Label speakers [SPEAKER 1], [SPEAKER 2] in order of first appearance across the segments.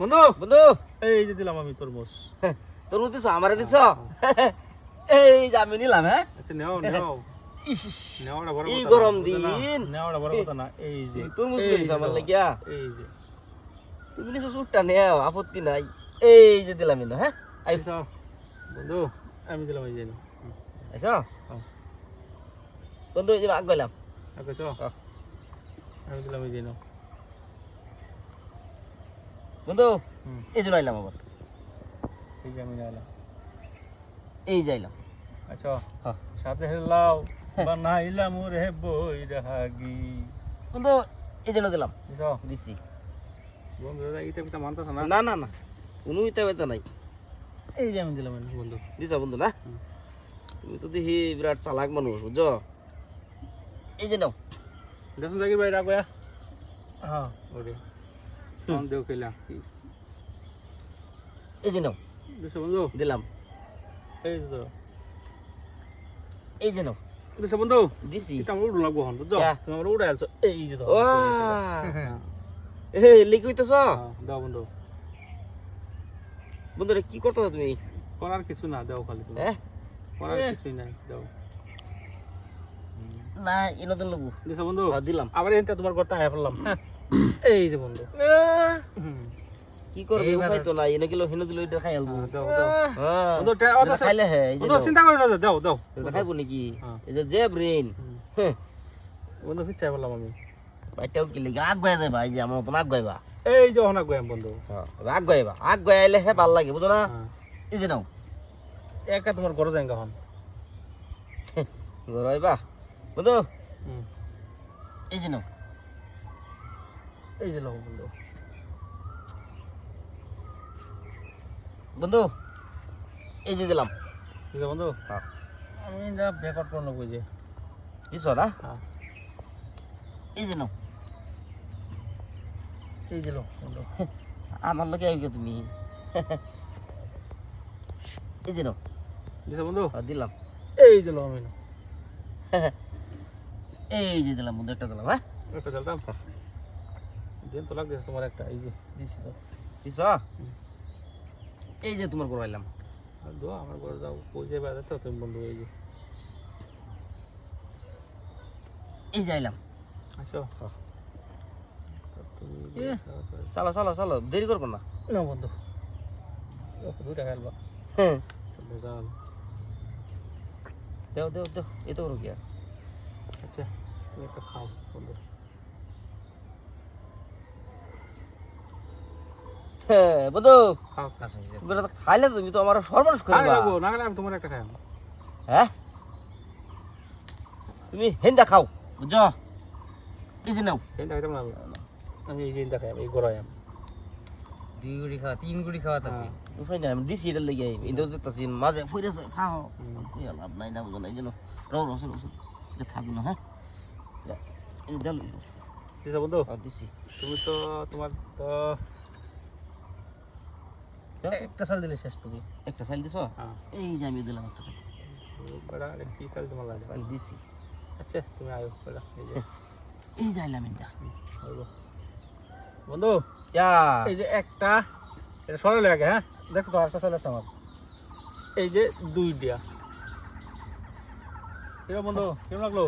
[SPEAKER 1] বন্ধু?
[SPEAKER 2] বন্ধু।
[SPEAKER 1] এই যে দিলাম আমি তরমুজ।
[SPEAKER 2] তোর মধ্যে আমারে দিছ? এই যে আমি নিলাম হ্যাঁ?
[SPEAKER 1] আচ্ছা নেও নেও।
[SPEAKER 2] এই গরম দিন।
[SPEAKER 1] নেওয়াটা বড় কথা না এই যে।
[SPEAKER 2] তরমুজ
[SPEAKER 1] যে
[SPEAKER 2] আমার লাগিয়া।
[SPEAKER 1] এই যে।
[SPEAKER 2] তুমি নিছো সুটটা নেও আপত্তি নাই। এই যে দিলাম ইনো হ্যাঁ? আই
[SPEAKER 1] বন্ধু আমি দিলাম এই যে হ্যাঁ।
[SPEAKER 2] বন্ধু এই যে আগ গেলাম। হ্যাঁ।
[SPEAKER 1] আমি দিলাম এই যে নাও।
[SPEAKER 2] বন্ধু এই যে আইলাম আবার।
[SPEAKER 1] এই যে আমি নিলাম
[SPEAKER 2] এই যাইলাম
[SPEAKER 1] আচ্ছা
[SPEAKER 2] হ্যাঁ।
[SPEAKER 1] সাথে হেলাও বানাইলাম রে বই রাগি
[SPEAKER 2] বন্ধু এই জন্য দিলাম। দিছি।
[SPEAKER 1] বন্ধু দাদা ইটা পিতা মানতাছ না?
[SPEAKER 2] না না না। কোনো ইতা বেতা নাই।
[SPEAKER 1] এই যে আমি দিলাম বন্ধু
[SPEAKER 2] দিছ বন্ধু না। তুমি তো দেখি বিরাট চালাক মানুষ বুঝছ? এই যে নাও।
[SPEAKER 1] দেখুন জাগির ভাই রাখবয়া হ্যাঁ। ওরে। ফোন দেও খেলা
[SPEAKER 2] এই যে নাও।
[SPEAKER 1] বুঝছ বন্ধু?
[SPEAKER 2] দিলাম।
[SPEAKER 1] এই তো
[SPEAKER 2] এই যে নাও।
[SPEAKER 1] বুঝছ বন্ধু?
[SPEAKER 2] দিছি।
[SPEAKER 1] এটা আমার লাগবো হন বুঝছ?
[SPEAKER 2] ক্যা?
[SPEAKER 1] উড়ে আলছো এই যে দাও হ্যাঁ,
[SPEAKER 2] এই লিকুইতেছ
[SPEAKER 1] হ্যাঁ, দাও বন্ধু।
[SPEAKER 2] বন্ধু কি করতে তুমি?
[SPEAKER 1] করার কিছু না দাও খালি তুমি। করার
[SPEAKER 2] এ।
[SPEAKER 1] কিছুই নাই দাও।
[SPEAKER 2] না ইনো দিন লাগবো
[SPEAKER 1] বুঝছ বন্ধু?
[SPEAKER 2] হ্যাঁ, দিলাম।
[SPEAKER 1] আবার এনতে তোমার করতে আয়া ফেললাম হ্যাঁ, এই যে বন্ধু।
[SPEAKER 2] কি করবে? উপায় তো নাই এনে গেলো হেনে দিল এটা খাই আলবো।
[SPEAKER 1] হ্যাঁ, দাও দাও।
[SPEAKER 2] হ্যাঁ। খাইলে হ্যাঁ এই যে
[SPEAKER 1] চিন্তা করো না দাও দাও।
[SPEAKER 2] এটা খাইবো নাকি?
[SPEAKER 1] হ্যাঁ।
[SPEAKER 2] এই যে যে ব্রেন।
[SPEAKER 1] বন্ধু ফিচ্ছাই ফেললাম আমি।
[SPEAKER 2] বাইটাও কি লাগি? আগ গয়া যাবা এই যে আমার মতন আগ গাইবা
[SPEAKER 1] এই যে অনেক গোয়াম বন্ধু।
[SPEAKER 2] আগ গাইবা আগ গাইলে হে ভালো লাগে বুঝো না?
[SPEAKER 1] হ্যাঁ।
[SPEAKER 2] এই যে নাও।
[SPEAKER 1] একা তোমার ঘরে যাই হন
[SPEAKER 2] গরাইবা বন্ধু। এই যে নাও।
[SPEAKER 1] এই যে লোক বন্ধু।
[SPEAKER 2] বন্ধু এই যে দিলাম।
[SPEAKER 1] বুঝছ বন্ধু?
[SPEAKER 2] হ্যাঁ।
[SPEAKER 1] আমি যা বেকার করে নেব যে।
[SPEAKER 2] দিছ না?
[SPEAKER 1] হ্যাঁ।
[SPEAKER 2] এই যে নাও।
[SPEAKER 1] এই যে বন্ধু।
[SPEAKER 2] আমার লোকে আগে তুমি। এই যে নাও।
[SPEAKER 1] বুঝছ বন্ধু?
[SPEAKER 2] হ্যাঁ, দিলাম।
[SPEAKER 1] এই যে আমি
[SPEAKER 2] এই যে দিলাম বন্ধু একটা দিলাম হ্যাঁ।
[SPEAKER 1] একটা চলতাম দিন তো লাগতেছে তোমার একটা এই যে
[SPEAKER 2] দিছি তো। দিছ? এই যে তোমার গড়াইলাম
[SPEAKER 1] দোয়া আমার ঘরে যাও কই যাবে আর তো তুমি বন্ধু এই যে।
[SPEAKER 2] এই যাইলাম
[SPEAKER 1] আসো।
[SPEAKER 2] এ। চলো চলো চলো দেরি করব না।
[SPEAKER 1] না বন্ধু। ও, দুইটা খেলবা
[SPEAKER 2] হ্যাঁ। দেও দেও দেও এই তো আর।
[SPEAKER 1] আচ্ছা তুমি একটা খাও বন্ধু।
[SPEAKER 2] বন্ধু
[SPEAKER 1] খাও খাও
[SPEAKER 2] তো খাইলে তুমি তো আমার সর্বনাশ করে
[SPEAKER 1] না গেলে আমি তোমার একটা খাই
[SPEAKER 2] হ্যাঁ? তুমি হেন্দা খাও বুঝছ? এই যে নাও।
[SPEAKER 1] এই খাইতাম না। আমি এই এটা খাই এই গড়াই আমি
[SPEAKER 3] দুই গুড়ি খাওয়া তিন গুড়ি খাওয়াতেছি
[SPEAKER 2] উপায় নাই আমি দিছি এটা লেগে এটা দেখতেছি মাঝে ফুইরেছে খাও। কই লাভ নাই না বুঝো না এই জন্য রও রও এটা থাকব না হ্যাঁ? এই
[SPEAKER 1] দিছো বন্ধু?
[SPEAKER 2] দিছি।
[SPEAKER 1] তুমি তো তোমার তো একটা সাল দিলে শেষ তুমি।
[SPEAKER 2] একটা সাইল দিছ?
[SPEAKER 1] হ্যাঁ।
[SPEAKER 2] এই যে আমি দিলাম একটা সাইল
[SPEAKER 1] বেড়া কি সাল তোমার লাগে
[SPEAKER 2] সাইল দিছি।
[SPEAKER 1] আচ্ছা তুমি আয়ো বেড়া এই যে।
[SPEAKER 2] এই যাইলাম এটা।
[SPEAKER 1] বন্ধু
[SPEAKER 2] ইয়া
[SPEAKER 1] এই যে একটা এটা সরালে আগে হ্যাঁ? দেখো তো আরেকটা সাল আছে আমার। এই যে দুই দিয়া। কিরম বন্ধু কেমন লাগল?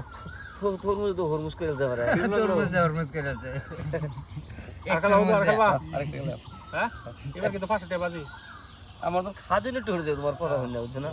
[SPEAKER 2] তোর তোর তো হরমুজ করে যাবে
[SPEAKER 3] তরমুজ করে
[SPEAKER 1] আর আর
[SPEAKER 2] আরেকটা।
[SPEAKER 1] হ্যাঁ? এবার কিন্তু পাঁচটা বাজি
[SPEAKER 2] আমার তো খাদিলে টুর যে তোমার কথা শুনে বুঝছ না?